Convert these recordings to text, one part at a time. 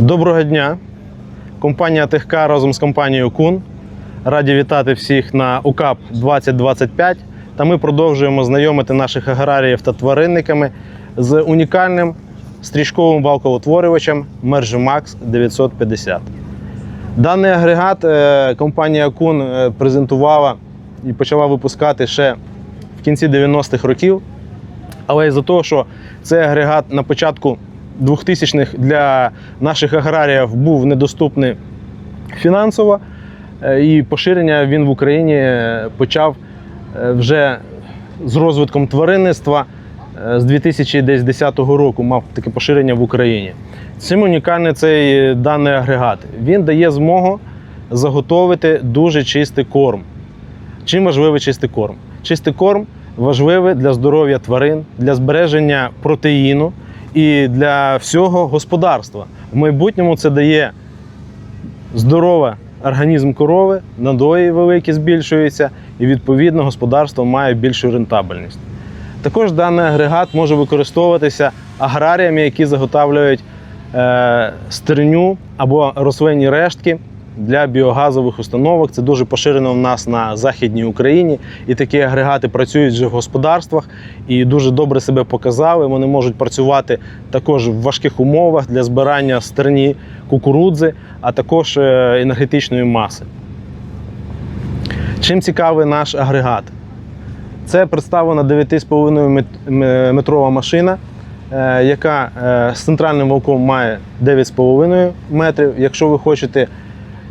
Доброго дня! Компанія ТХК разом з компанією Кун. Раді вітати всіх на УКАП 2025. Та ми продовжуємо знайомити наших аграріїв та тваринниками з унікальним стрічковим валковотворювачем Mergimax 950. Даний агрегат е, компанія Кун е, презентувала і почала випускати ще в кінці 90-х років. Але із-за того, що цей агрегат на початку 2000-х для наших аграріїв був недоступний фінансово, е, і поширення він в Україні е, почав е, вже з розвитком тваринництва з 2010 року мав таке поширення в Україні. Цим унікальний цей даний агрегат. Він дає змогу заготовити дуже чистий корм. Чим важливий чистий корм? Чистий корм важливий для здоров'я тварин, для збереження протеїну і для всього господарства. В майбутньому це дає здоровий організм корови, надої великі збільшуються, і відповідно господарство має більшу рентабельність. Також даний агрегат може використовуватися аграріями, які заготовлюють е, стерню або рослинні рештки для біогазових установок. Це дуже поширено в нас на Західній Україні. І такі агрегати працюють вже в господарствах і дуже добре себе показали. Вони можуть працювати також в важких умовах для збирання стерні кукурудзи, а також е, енергетичної маси. Чим цікавий наш агрегат? Це представлена 9,5 метрова машина, е, яка е, з центральним валком має 9,5 метрів. Якщо ви хочете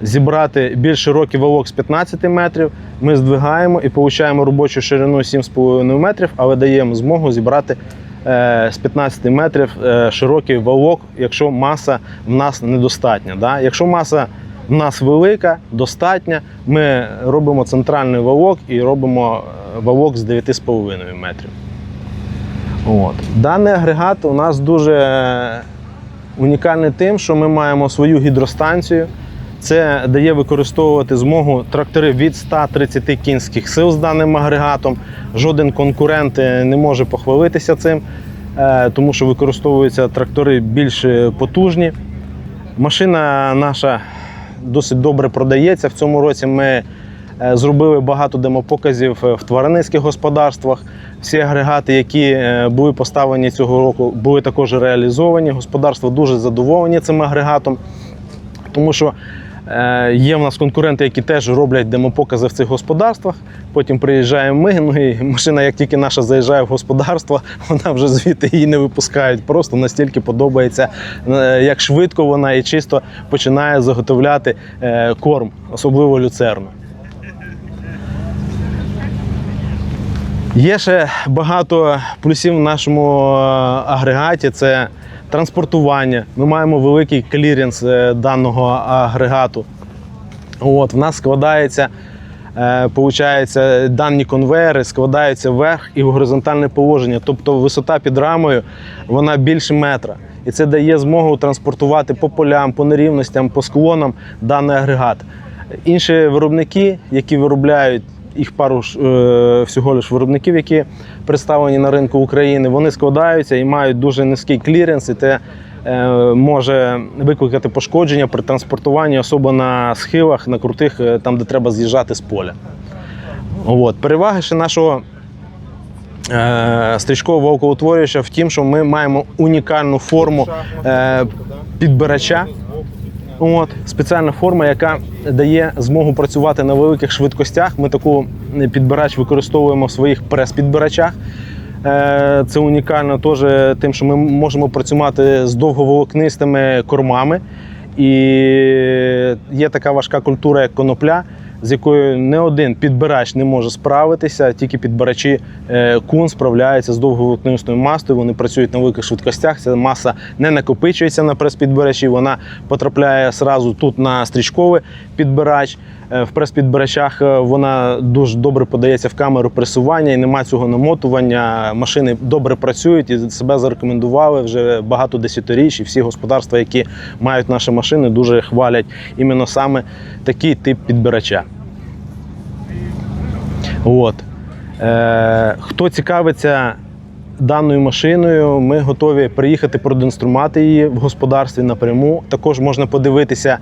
зібрати більш широкий валок з 15 метрів, ми здвигаємо і получаємо робочу ширину 7,5 метрів, але даємо змогу зібрати е, з 15 метрів е, широкий валок, якщо маса в нас недостатня. Да? Якщо маса в нас велика, достатня, ми робимо центральний валок і робимо е, валок з 9,5 метрів. От. Даний агрегат у нас дуже унікальний тим, що ми маємо свою гідростанцію. Це дає використовувати змогу трактори від 130 кінських сил з даним агрегатом. Жоден конкурент е, не може похвалитися цим, е, тому що використовуються трактори більш е, потужні. Машина наша досить добре продається. В цьому році ми зробили багато демопоказів в тваринницьких господарствах. Всі агрегати, які були поставлені цього року, були також реалізовані. Господарства дуже задоволені цим агрегатом, тому що є в нас конкуренти, які теж роблять демопокази в цих господарствах. Потім приїжджаємо ми. Ну і машина, як тільки наша заїжджає в господарство, вона вже звідти її не випускають. Просто настільки подобається, е, як швидко вона і чисто починає заготовляти е, корм, особливо люцерну. Є ще багато плюсів в нашому е, агрегаті. Це транспортування. Ми маємо великий кліренс е, даного агрегату. От, в нас складається, е, получається, дані конвейери складаються вверх і в горизонтальне положення. Тобто висота під рамою вона більше метра. І це дає змогу транспортувати по полям, по нерівностям, по склонам даний агрегат. Інші виробники, які виробляють їх пару е, всього лиш виробників, які представлені на ринку України, вони складаються і мають дуже низький кліренс, і те е, може викликати пошкодження при транспортуванні, особливо на схилах, на крутих, е, там, де треба з'їжджати з поля. От. Переваги ще нашого стрічкового вовкоутворювача в тім, що ми маємо унікальну форму підбирача. От, спеціальна форма, яка дає змогу працювати на великих швидкостях. Ми таку підбирач використовуємо в своїх прес-підбирачах. Е, Це унікально теж тим, що ми можемо працювати з довговолокнистими кормами. І є така важка культура, як конопля, з якою не один підбирач не може справитися, тільки підбирачі е, кун справляються з довговолокнистою мастою. Вони працюють на великих швидкостях. Ця маса не накопичується на прес-підбирачі, вона потрапляє сразу тут на стрічковий підбирач. Е, В прес-підбирачах е, вона дуже добре подається в камеру пресування і немає цього намотування. Машини добре працюють і себе зарекомендували вже багато десятиріч. І всі господарства, які мають наші машини, дуже хвалять іменно саме такий тип підбирача. От. Е, хто цікавиться даною машиною ми готові приїхати продемонструвати її в господарстві напряму. Також можна подивитися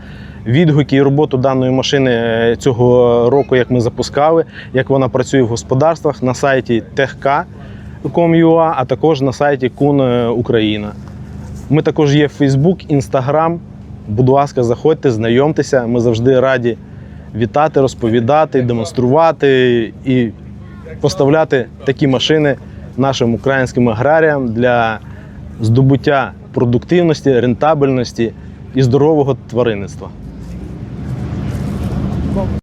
відгуки і роботу даної машини е, цього року, як ми запускали, як вона працює в господарствах на сайті техк.com.ua, а також на сайті Кун Україна. Ми також є в Facebook, Instagram. Будь ласка, заходьте, знайомтеся. Ми завжди раді вітати, розповідати, демонструвати і поставляти такі машини нашим українським аграріям для здобуття продуктивності, рентабельності і здорового тваринництва. Bom.